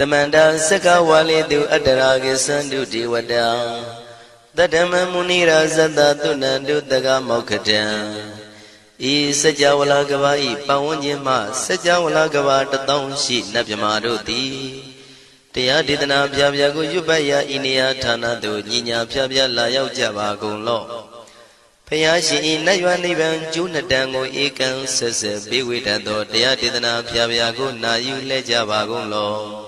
တမန္တာစကဝါလိတုအတ္တရာကိသန္တုဒေဝတာတတ္တမမုနိရာဇတသုဏန္တုတကမောက္ခတံဤစัจ java လာကဘာဤပဝန်းကျင်မှစัจ java လာကဘာတထောင်ရှိနတ်မြမာတို့သည်တရားဒေသနာပြပြကိုရွတ်ပတ်ရာဤနေရာဌာနသို့ညီညာပြပြလာရောက်ကြပါကုန်လော့ဖယားရှင်ဤနတ်ရွာနိဗ္ဗာန်ကျိုးနှစ်တန်ကိုဧကံဆက်ဆက်ပေးဝေတတ်သောတရားဒေသနာပြပြကိုနာယူလဲကြပါကုန်လော့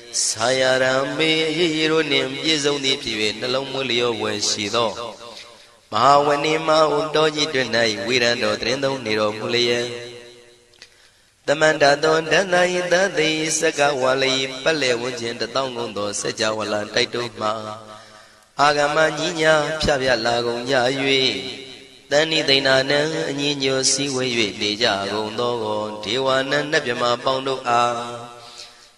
ဆာယရံမေရေရေတို့နှင့်ပြည့်စုံသည်ဖြစ်၍နှလုံးမွေးလျောဝယ်ရှိသောမဟာဝဏိမဟုတောကြီးတွင်၌ဝိရံတော်တရင်သုံးနေတော်မူလျက်တမန္တသောဒန္တာယသတိစကဝါလိပက်လေဝန်းကျင်တထောင်ကုန်သောစัจ java လာတိုက်တို့မှာအာဂမညီညာဖြဖြလာကုန်ကြ၍တဏိသိဏနံအညီညွတ်စည်းဝေး၍နေကြကုန်သောဒေဝနံနတ်မြမပေါင်းတို့အား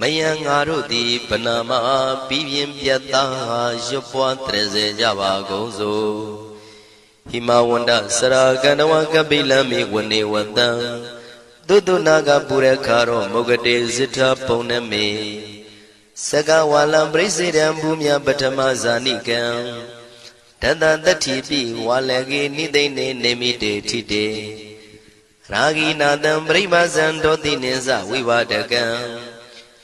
မယံငါတို့သည်ဗနာမပြီးပြင်းပြတ်သားရွတ်ပွားတရစေကြပါကုန်စို့ဟိမဝန္တစရာကန္တဝကပိလမိဝနေဝတံသုတနာကပုရခါရောမုဂတေဇိထပုံနမေစကဝါလံပရိစေတံဘူမြပထမဇာနိကံတတတတ္ထိပိဝါလကေနိသိနေနေမိတေထိတေရာဂိနာတံပရိပါဇံဒောတိနိသဝိဝါဒကံ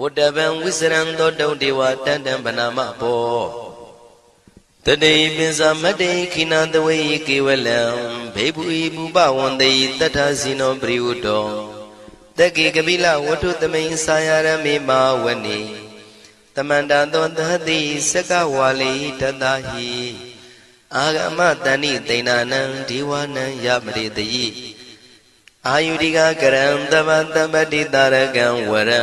ဝတ္တဗံဝိစရံသောတုံဒေဝတန်တံဗနာမဘောတတိပိစမတေခိနတဝေကေဝလံဘေဘူဤဘူပဝန္တေတတ္ထစီနောပရိဝတ္တောတက္ကေကပိလဝတ္ထုသမိန်စာယရမေမာဝနေတမန္တသောသတိစကဝါလိတတဟိအာဂမတဏိသိဏနံဒီဝနံယမရိတယိအာယုရိကကရံတမ္တမ္ပတိတာရကံဝရံ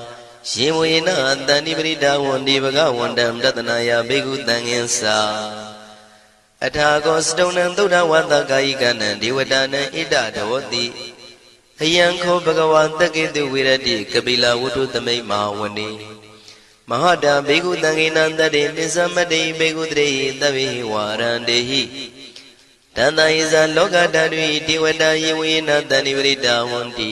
ရှင်ဝေနတန္တိပရိဒါဝန္ဒီဘဂဝန္တံတတနာယဘိက္ခုတံငင်္စာအထာကောစတုံနံသုဒ္ဓဝတ္တကာယိကနံဒေဝတာနံဣဒဒေဝတိအယံခောဘဂဝါတက္ကေတုဝိရတိကပိလဝတ္ထုသမိတ်မဟာဝနေမဟာတံဘေကုတံဂိနံတတေနိသမတ္တိဘေကုတရေသဗ္ဗေဝါရန္တေဟိတန္တယိဇာလောကဓာတုတေဝတာယေဝေနတန္တိပရိတာဝန္တိ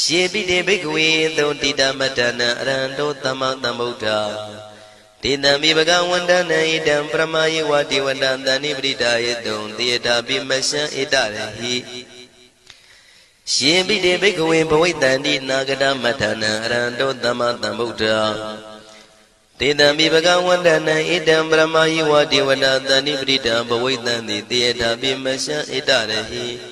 ရှေပိတေဘိက္ခဝေသုံတိတမတ္တနံအရဟံတောသမ္မာသမ္ဗုဒ္ဓတေတံမိဘဂဝန္တနံဣတံပရမယေဝတိဝတ္တံတဏိပရိဒာယေတုံတေယတာပိမရှံဣတရဟိရှင်ပိတေဘိက္ခဝေဘဝိတ္တန္တိနာဂတမတ္တနံအရဟံတောသမ္မာသမ္ဗုဒ္ဓတေတံမိဘဂဝန္တနံဣတံပရမယေဝတိဝတ္တတဏိပရိဒာဘဝိတ္တန္တိတေယတာပိမရှံဣတရဟိ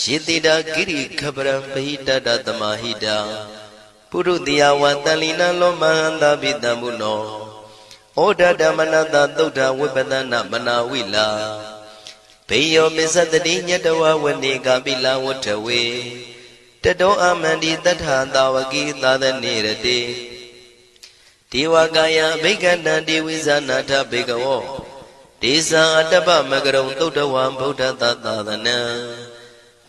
ယေတိတာကိရိခပရံပဟိတတသမာဟိတာပုရုတိယဝတန်လီနလောမဟန္တာပိတံမုနောဩဒဓမ္မနတသုဒ္ဓဝိပဒနာမနာဝိလာဘေယောမစ္စတတိညတဝဝနေကပိလဝတ္ထဝေတတောအမန္တိတထာတာဝကိသာသနေရတိဒေဝကာယဘိက္ခဏံဒေဝိဇာနာထဘေကဝောဒေဇာအတ္တပမကရုံသုဒ္ဓဝံဗုဒ္ဓသသာသနံ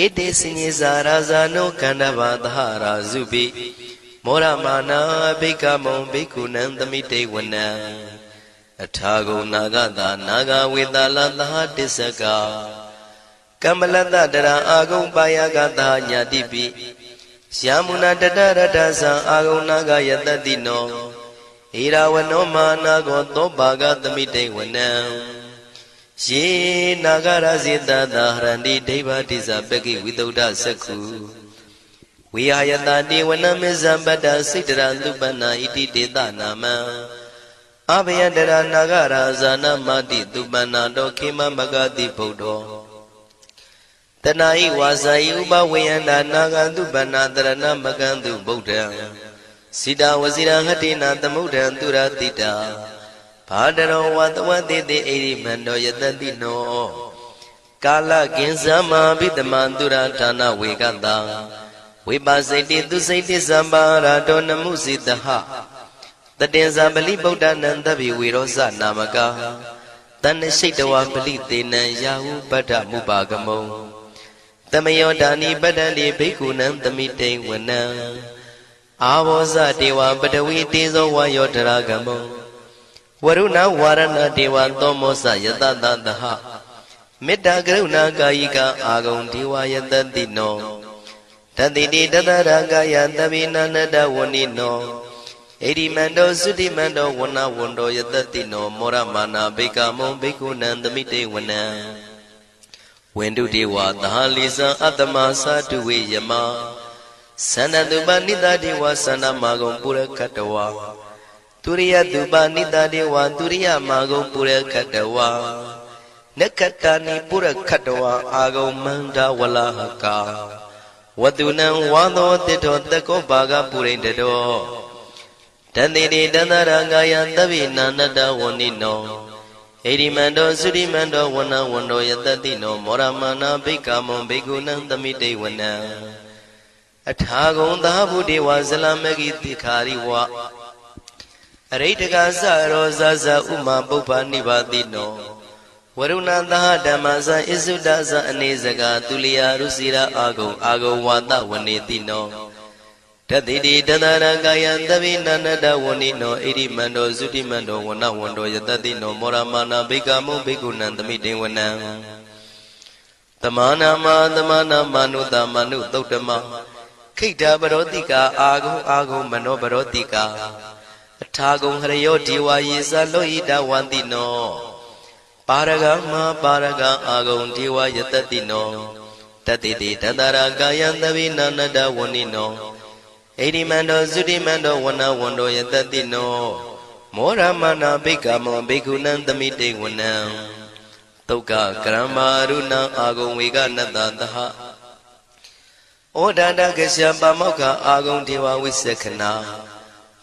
ဧတေစညေဇာရာဇာနောကန္တဘာသဟရာဇုပိမောရမာနာဘိက္ခမုံဘိက္ခုနံသမိတေဝနံအထာဂုံနာဂတာနာဂဝေတလသဟတစ္စကကမ္မလတတရာအာဂုံပါယကတာညာတိပိယာမုနာတတရတသံအာဂုံနာဂယတတိနောဣရာဝနောမာနာကောသောပါကသမိတေဝနံ ယေနာဂရဇိတသာဟရန္တိဒိဗ္ဗတိဇပကိဝိသုဒ္ဓသက္ခုဝိဟာယတတိဝနမေဇံပတ္တစိတ်တရသုပနာဣတိတေတနာမံအဘယတရနာဂရာဇာနမတိသူပနာတောခေမမဂတိဗုဒ္ဓောတဏှာဤဝါစာဤဥပဝေယန္တာနာဂန္တုပဏတရဏမကံတုဗုဒ္ဓံစိတာဝစီရဟတိနာသမုဒ္ဒံသူရတိတာ ဘာတရောဝတဝတိတိအိရိမန္တောယတတိနောကာလကင်ဇမဘိတမံသူရဌာနဝေကတံဝိပါစိတိသူစိတိသမ္ပါရာတောနမှုစိတဟတတင်္ဇာပလိဗုဒ္ဓနံတဗ္ဗေဝေရောဇနာမကာတဏ္ဍရှိတဝပလိသေနံယာဟုပတ္ထမုပါကမုံတမယောဒာနိပတ္တန္တိဘိက္ခုနံသမိတိန်ဝနံအာဘောဇတေဝပတဝီတေဇောဝါယောတရာကမုံ ဝရုဏဝါရဏတေဝသောမောစယတတသဟမေတ္တာကရုဏာကာယိကအာဂုံဒေဝယတတိနောတတိတိတတရာကာယသဗ္ဗိနန္တဝဏိနောဣရိမန္တောသုတိမန္တောဝဏဝန္တောယတတိနောမောရမာနာဘိကမုံဘိက္ခုနံသမိတေဝနံဝန္တုတေဝသဟလိဇံအတ္တမသာတုဝေယမသန္တတုပနိတတေဝသန္နမာဂုံပုရခတဝါ သူရိယသူပါနိတတေဝသူရိယမာဂုံပုရခတဝါနက္ခတနိပုရခတဝါအာဂုံမန္တဝလဟကာဝတုနံဝါသောတိထောတကောဘာဂပုရိတတော်တန်တိတိတန္တရာငါယသဗ္ဗိနန္တဝဏိနောဣရိမန္တောသုရိမန္တောဝဏဝန္တောယတတိနောမောရမနာဘိကမုံဘေကုဏံသမိတေဝနံအထာဂုံသာဘုဒေဝဇလမဂိတိခာရိဝ အရိတကသရောဇဇဥမာပုပ္ပနိဗ္ဗာတိနောဝရုဏသဟဓမ္မဇဣစုဒဇအနေစကာသူလျာရုစီရာအာဂုံအာဂုံဝါဒဝနေတိနောတတိတိတသရကာယံသဗိနန္တဝဏိနောဣရိမန္တောသုတိမန္တောဝနဝန္တောယတတိနောမောရမာနာဘိကမုဘိကုဏံသမိတေဝနံတမနာမတမနာမနုတမနုသုတ်တမခိတ္တပရောတိကာအာဂုံအာဂုံမနောပရောတိကာ အထာဂုံဟရယောဒီဝါယေသလောဣတဝန္တိနောပါရဂမပါရဂအာဂုံဒီဝယတတိနောတတိတိတတရာကာယံသဗိနာနတဝဏိနောဣတိမန္တောသုတိမန္တောဝနဝန္တောယတတိနောမောရမနာဘိက္ခမောဘိက္ခုနံသမိတေဝနံတုတ်ကကရမရုဏအာဂုံဝေကနတသဟဩဒန္တကရှပါမောက္ခအာဂုံဒေဝဝိသခနာ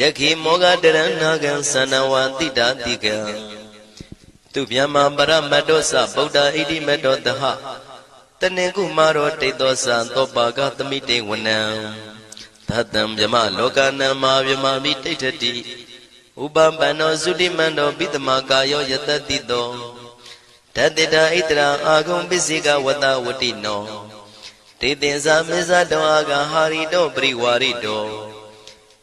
တခိမောဃတရဏဂံသနဝတိတာတိကံသူဗျမပရမတ္တောသဗုဒ္ဓဣတိမတ္တောတဟတနေကုမာရောတိတောသံသောပါကသမိတေဝနံသတ္တံဗျမလောကနံမာဗျမမိတိဋ္ဌတိဥပပန္နောသုတိမန္တောပိတမကာယောယတတိတောတတေတာဣတရာအာဂုံပစ္စေကဝတဝတိနောတေတင်္ဇာမေဇတောအာဂဟာရိတောပရိဝါရိတော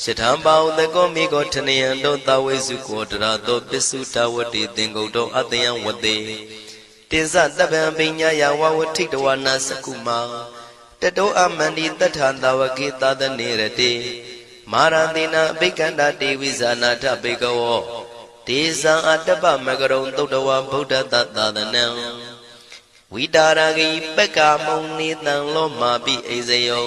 ရှထံပါဥတကောမိကောထနယံတောတဝေစုကောတရာတောပစ္စုတဝတိသင်္ကုတ်တောအတယံဝတေတင်္စတပံပိညာယဝဝထိတဝနာစကုမာတတောအမန္တိတထံတဝကေသာသနေရတိမာရတိနာအဘိကန္တာတေဝိဇာနာထဘေကဝောဒေဇံအတ္တပမကရုံသုတ်တဝဗုဒ္ဓတသာသနံဝိတာရဂိပက္ကာမုံနေတံလောမာပိအိဇယော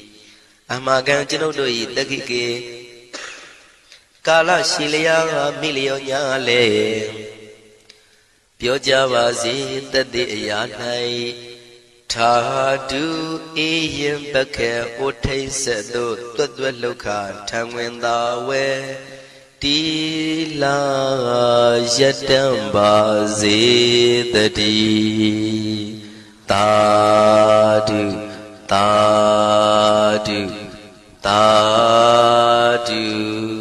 အမကံကျွန်ုပ်တို့၏တက္ခိကေကာလရှိလျာမိလျောညာလေပြောကြပါစေတတိအရာ၌ထာတုအေယံပခေဩထိတ်ဆက်သို့တွတ်တွတ်လောက်ခထံဝင်သာဝဲတီလာယတံပါစေတတိတာတုတာတု သာဓု